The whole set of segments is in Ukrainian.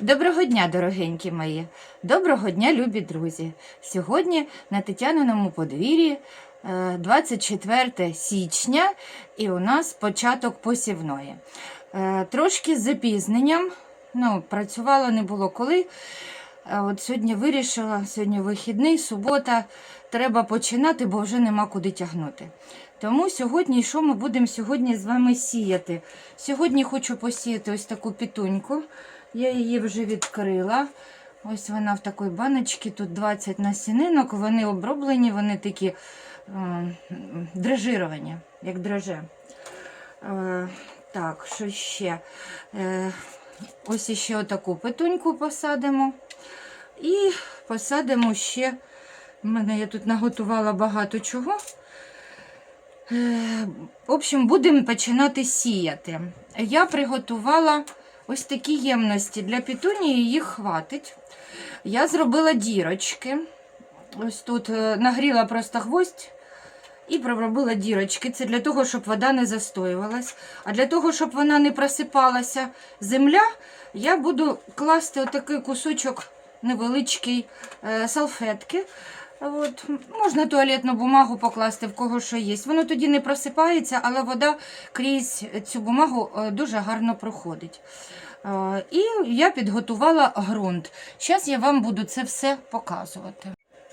Доброго дня, дорогенькі мої! Доброго дня, любі друзі! Сьогодні на Тетяниному подвір'ї е, 24 січня і у нас початок посівної. Е, Трошки з запізненням, ну, працювала не було коли. От сьогодні вирішила, сьогодні вихідний, субота, треба починати, бо вже нема куди тягнути. Тому сьогодні, що ми будемо сьогодні з вами сіяти? Сьогодні хочу посіяти ось таку пітуньку. Я її вже відкрила. Ось вона в такій баночці, тут 20 насінинок, вони оброблені, вони такі е, дрежировані, як драже. Е, так, що ще? Е, ось ще отаку петуньку посадимо. І посадимо ще, в мене я тут наготувала багато чого. Е, В общем, будемо починати сіяти. Я приготувала ось такі ємності для пітунії, їх хватить. Я зробила дірочки. Ось тут е, нагріла просто гвоздь і проробила дірочки. Це для того, щоб вода не застоювалась. А для того, щоб вона не просипалася земля, я буду класти отакий кусочок невеличкий е, салфетки. От, можна туалетну бумагу покласти, в кого що є. Воно тоді не просипається, але вода крізь цю бумагу е, дуже гарно проходить. Е, І я підготувала ґрунт. Зараз я вам буду це все показувати.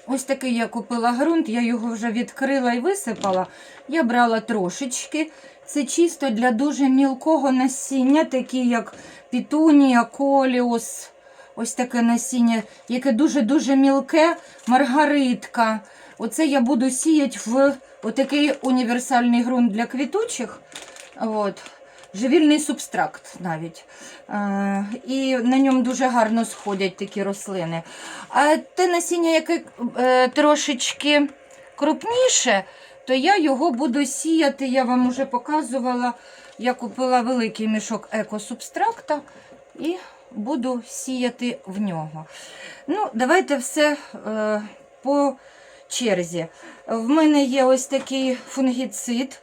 Ось такий я купила ґрунт, я його вже відкрила і висипала. Я брала трошечки. Це чисто для дуже мілкого насіння, такі як пітунія, коліус. Ось таке насіння, яке дуже-дуже мілке, маргаритка. Оце я буду сіяти в отакий універсальний ґрунт для квітучих. От. Живільний субстракт навіть. Е, і на ньому дуже гарно сходять такі рослини. А те насіння, яке е, трошечки крупніше, то я його буду сіяти. Я вам вже показувала. Я купила великий мішок екосубстракта і буду сіяти в нього. Ну, Давайте все е, по черзі. В мене є ось такий фунгіцид,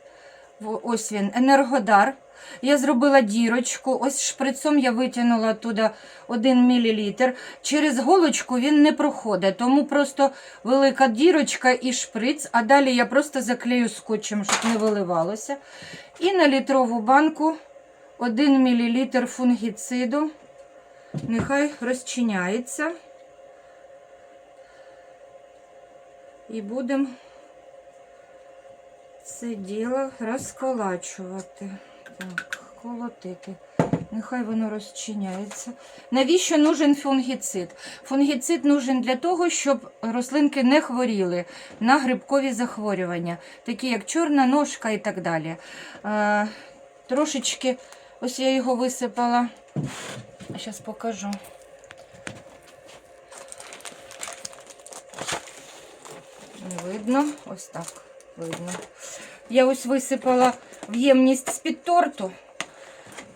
ось він, енергодар. Я зробила дірочку, ось шприцом я витягнула туди 1 мл. Через голочку він не проходить, тому просто велика дірочка і шприц, а далі я просто заклею скотчем, щоб не виливалося. І на літрову банку 1 мл фунгіциду. Нехай розчиняється. І будемо це діло розколачувати. Так, колотити. Нехай воно розчиняється. Навіщо нужен фунгіцид? Фунгіцид нужен для того, щоб рослинки не хворіли на грибкові захворювання, такі як чорна ножка і так далі. Е, трошечки, ось я його висипала. Зараз покажу. Не видно, ось так видно. Я ось висипала в ємність з-під торту.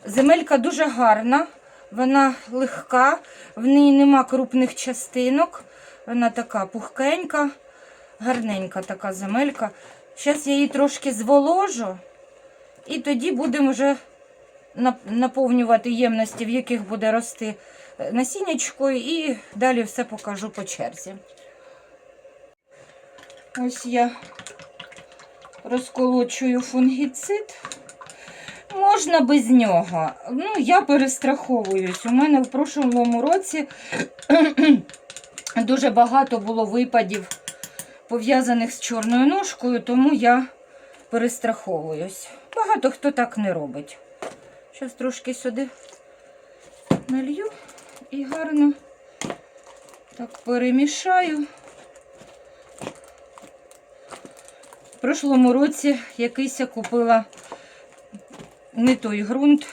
Земелька дуже гарна, вона легка, в ній нема крупних частинок. Вона така пухкенька, гарненька така земелька. Зараз я її трошки зволожу, і тоді будемо вже наповнювати ємності, в яких буде рости е, насіннячко, і далі все покажу по черзі. Ось я розколочую фунгіцид. Можна без нього. Ну, я перестраховуюсь. У мене в прошлому році дуже багато було випадів пов'язаних з чорною ножкою, тому я перестраховуюсь. Багато хто так не робить. Зараз трошки сюди налью і гарно так перемішаю. В прошлому році якийсь я купила не той ґрунт.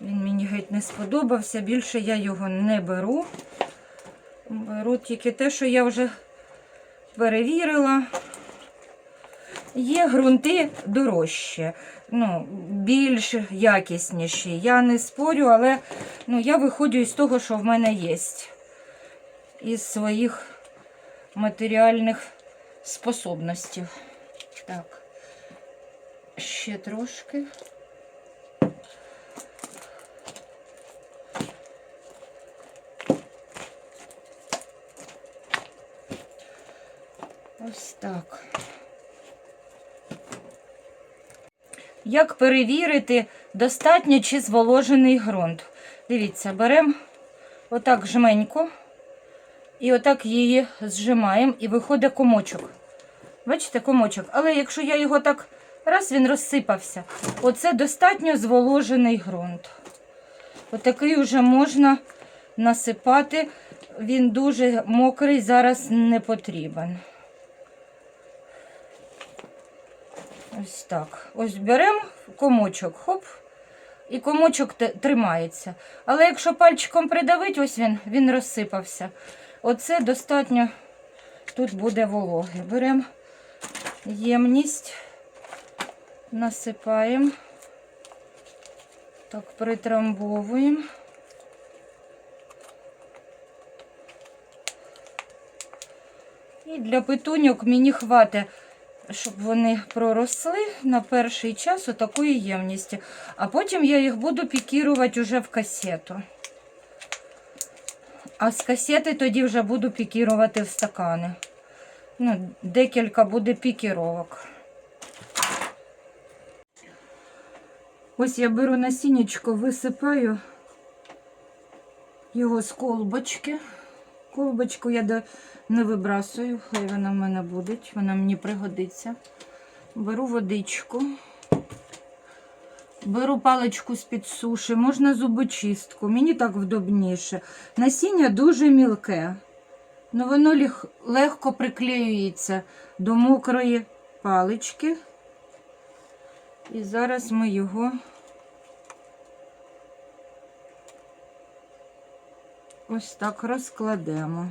Він мені геть не сподобався. Більше я його не беру. Беру тільки те, що я вже перевірила. Є ґрунти дорожчі, ну, більш якісніші. Я не спорю, але ну, я виходжу із того, що в мене є, із своїх матеріальних способностей. Так, ще трошки. Ось так. Як перевірити, достатньо чи зволожений ґрунт? Дивіться, беремо отак жменьку і отак її зжимаємо, і виходить комочок. Бачите, комочок. Але якщо я його так раз, він розсипався. Оце достатньо зволожений ґрунт. Отакий вже можна насипати. Він дуже мокрий, зараз не потрібен. Ось так. Ось беремо комочок, хоп, і комочок тримається. Але якщо пальчиком придавить, ось він, він розсипався. Оце достатньо тут буде вологи. Беремо ємність, насипаємо, так, притрамбовуємо. І для петуньок мені хватить, щоб вони проросли на перший час отакої ємності. А потім я їх буду пікірувати вже в касету. А з касети тоді вже буду пікірувати в стакани. Ну, декілька буде пікіровок. Ось я беру насіннячко, висипаю його з колбочки. Колбочку я не вибрасую, хай вона в мене буде, вона мені пригодиться. Беру водичку, беру паличку з-під суші, можна зубочистку, мені так вдобніше. Насіння дуже мілке, але воно ліг- легко приклеюється до мокрої палички. І зараз ми його ось так розкладемо.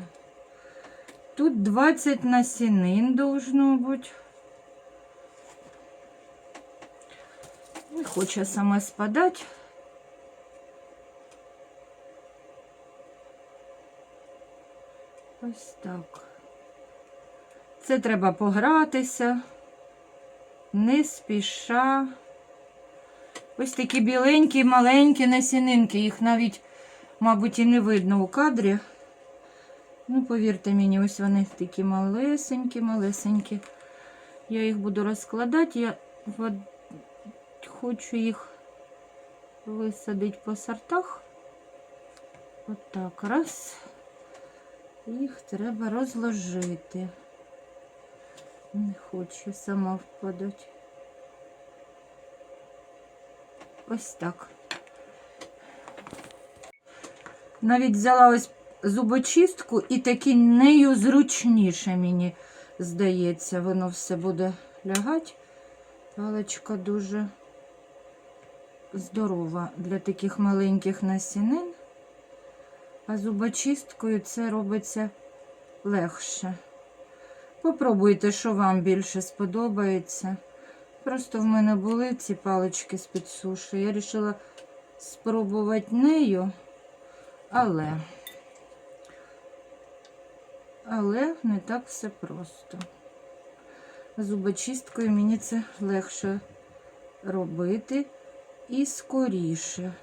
Тут 20 насінин должно бути. Не хоче саме спадати. Ось так. Це треба погратися, не спіша. Ось такі біленькі, маленькі насінинки, їх навіть, мабуть, і не видно у кадрі. Ну, повірте мені, ось вони такі малесенькі, малесенькі. Я їх буду розкладати. Я хочу їх висадити по сортах. Отак, раз. Їх треба розложити. Не хочу сама впадати. Ось так. Навіть взяла ось зубочистку і таки нею зручніше, мені здається, воно все буде лягати. Паличка дуже здорова для таких маленьких насінин. А зубочисткою це робиться легше. Попробуйте, що вам більше сподобається. Просто в мене були ці палички з-під суші. Я вирішила спробувати нею, але, але не так все просто. Зубочисткою мені це легше робити і скоріше.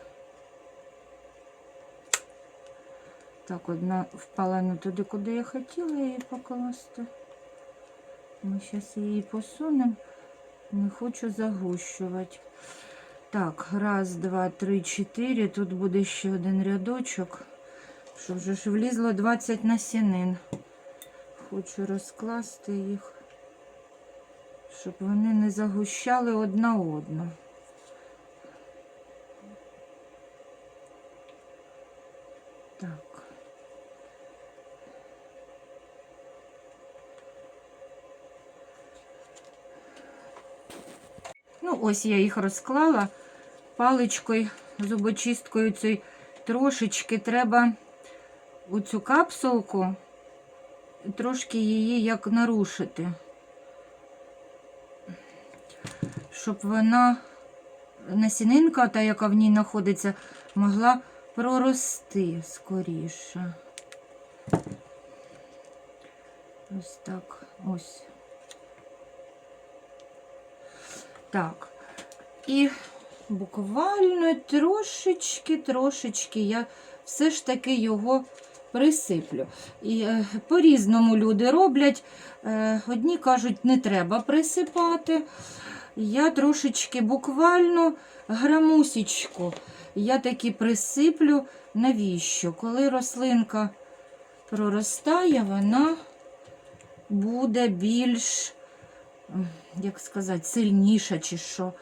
Так, одна впала не туди, куди я хотіла її покласти. Ми зараз її посунемо. Не хочу загущувати. Так, раз, два, три, чотири. Тут буде ще один рядочок. Щоб вже ж влізло 20 насінин. Хочу розкласти їх, щоб вони не загущали одна одну. Так. Ну, ось я їх розклала паличкою, зубочисткою цією трошечки треба у цю капсулку трошки її як нарушити, щоб вона, насінинка, та, яка в ній знаходиться, могла прорости скоріше. Ось так, ось. Так. І буквально трошечки, трошечки я все ж таки його присиплю. І е, по-різному люди роблять. Е, одні кажуть, не треба присипати. Я трошечки буквально грамусічку. Я таки присиплю. Навіщо? Коли рослинка проростає, вона буде більш, як сказати, сильніша чи що.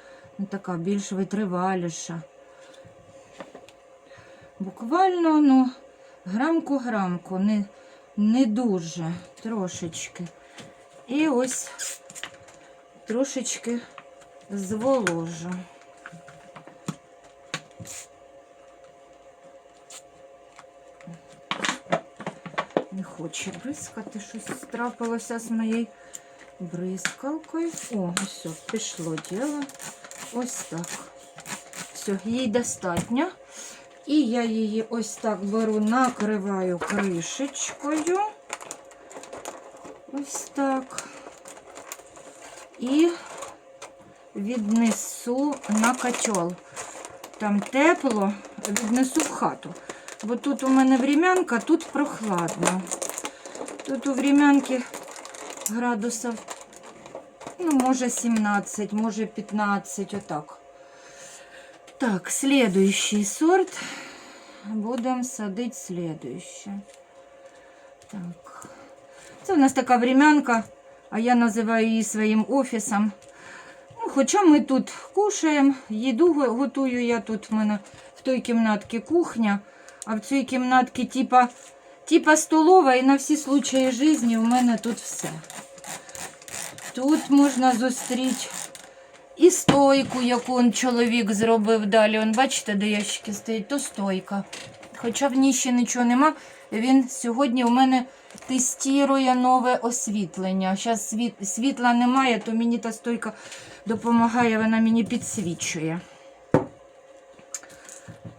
Ну, така більш витриваліша. Буквально, ну, грамку-грамку, не, не дуже, трошечки. І ось трошечки зволожу. Не хоче бризкати, щось трапилося з моєю бризкалкою. О, все, пішло діло. Ось так. Все, їй достатньо. І я її ось так беру, накриваю кришечкою. Ось так. І віднесу на котел. Там тепло, віднесу в хату. Бо тут у мене врем'янка, тут прохладно. Тут у врем'янки градусів, ну, може 17, може 15, отак. Так, следующий сорт. Будемо садити следующий. Так. Це у нас така врем'янка, а я називаю її своїм офісом. Ну, хоча ми тут кушаємо, їду готую я тут в мене в той кімнатці кухня, а в цій кімнатці типа, типа столова і на всі случаї житті у мене тут все. Тут можна зустріти і стойку, яку он чоловік зробив далі. Он, бачите, де ящики стоять, то стойка. Хоча в ній ще нічого нема. Він сьогодні у мене тестує нове освітлення. Зараз світ, світла немає, то мені та стойка допомагає, вона мені підсвічує.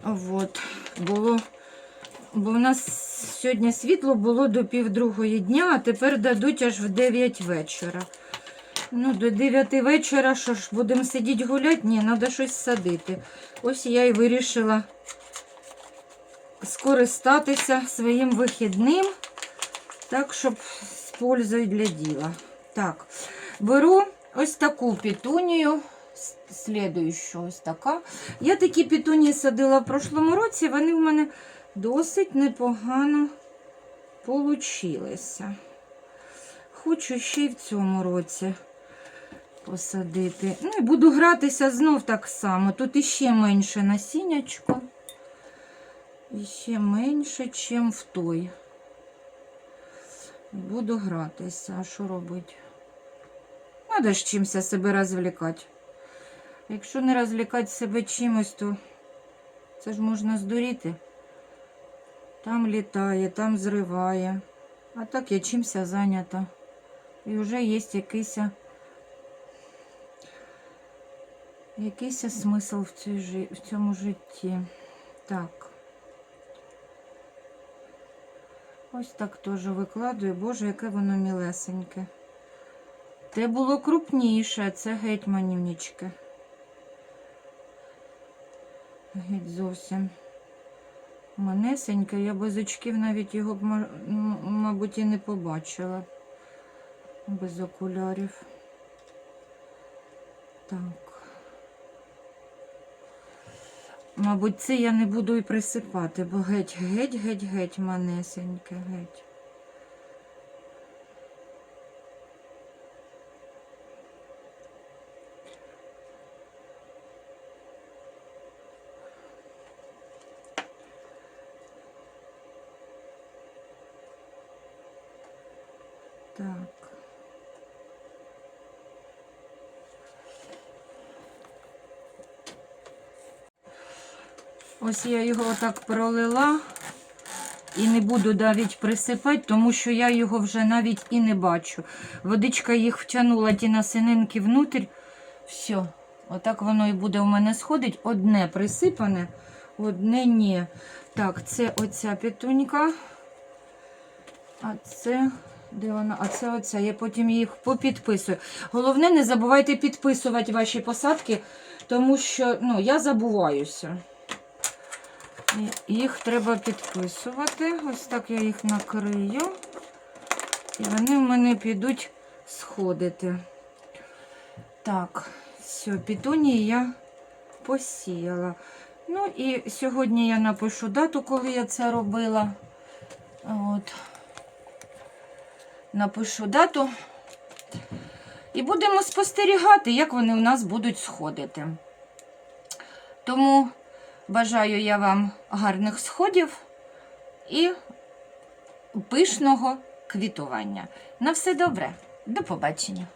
Вот. Було, бо в нас сьогодні світло було до півдругої дня, а тепер дадуть аж в 9 вечора. Ну, до 9 вечора, що ж, будемо сидіти гуляти? Ні, треба щось садити. Ось я і вирішила скористатися своїм вихідним, так, щоб з пользою для діла. Так, беру ось таку петунію, с- слідуючу ось така. Я такі петунії садила в прошлому році, вони в мене досить непогано получилися. Хочу ще й в цьому році посадити. Ну і буду гратися знов так само. Тут іще менше насіннячко. Іще менше, чим в той. Буду гратися. А що робити? Надо ж чимся себе розвлікати. Якщо не розвлікати себе чимось, то це ж можна здуріти. Там літає, там зриває. А так я чимся зайнята. І вже є якийсь, якийсь смисл в, цій, в цьому житті. Так. Ось так теж викладую. Боже, яке воно мілесеньке. Те було крупніше, це геть манівнички. Геть зовсім. Манесеньке, я без очків навіть його б, мабуть, і не побачила. Без окулярів. Так. Мабуть, це я не буду і присипати, бо геть, геть, геть, геть манесеньке, геть. Так. Ось я його отак пролила і не буду навіть присипати, тому що я його вже навіть і не бачу. Водичка їх втягнула ті насининки внутрь. Все, отак воно і буде у мене сходить. Одне присипане, одне ні. Так, це оця петунька. А це. Де вона? А це оця. Я потім їх попідписую. Головне, не забувайте підписувати ваші посадки, тому що ну, я забуваюся. Їх треба підписувати. Ось так я їх накрию. І вони в мене підуть сходити. Так, все, пітунії я посіяла. Ну і сьогодні я напишу дату, коли я це робила. От. Напишу дату. І будемо спостерігати, як вони у нас будуть сходити. Тому бажаю я вам гарних сходів і пишного квітування. На все добре. До побачення.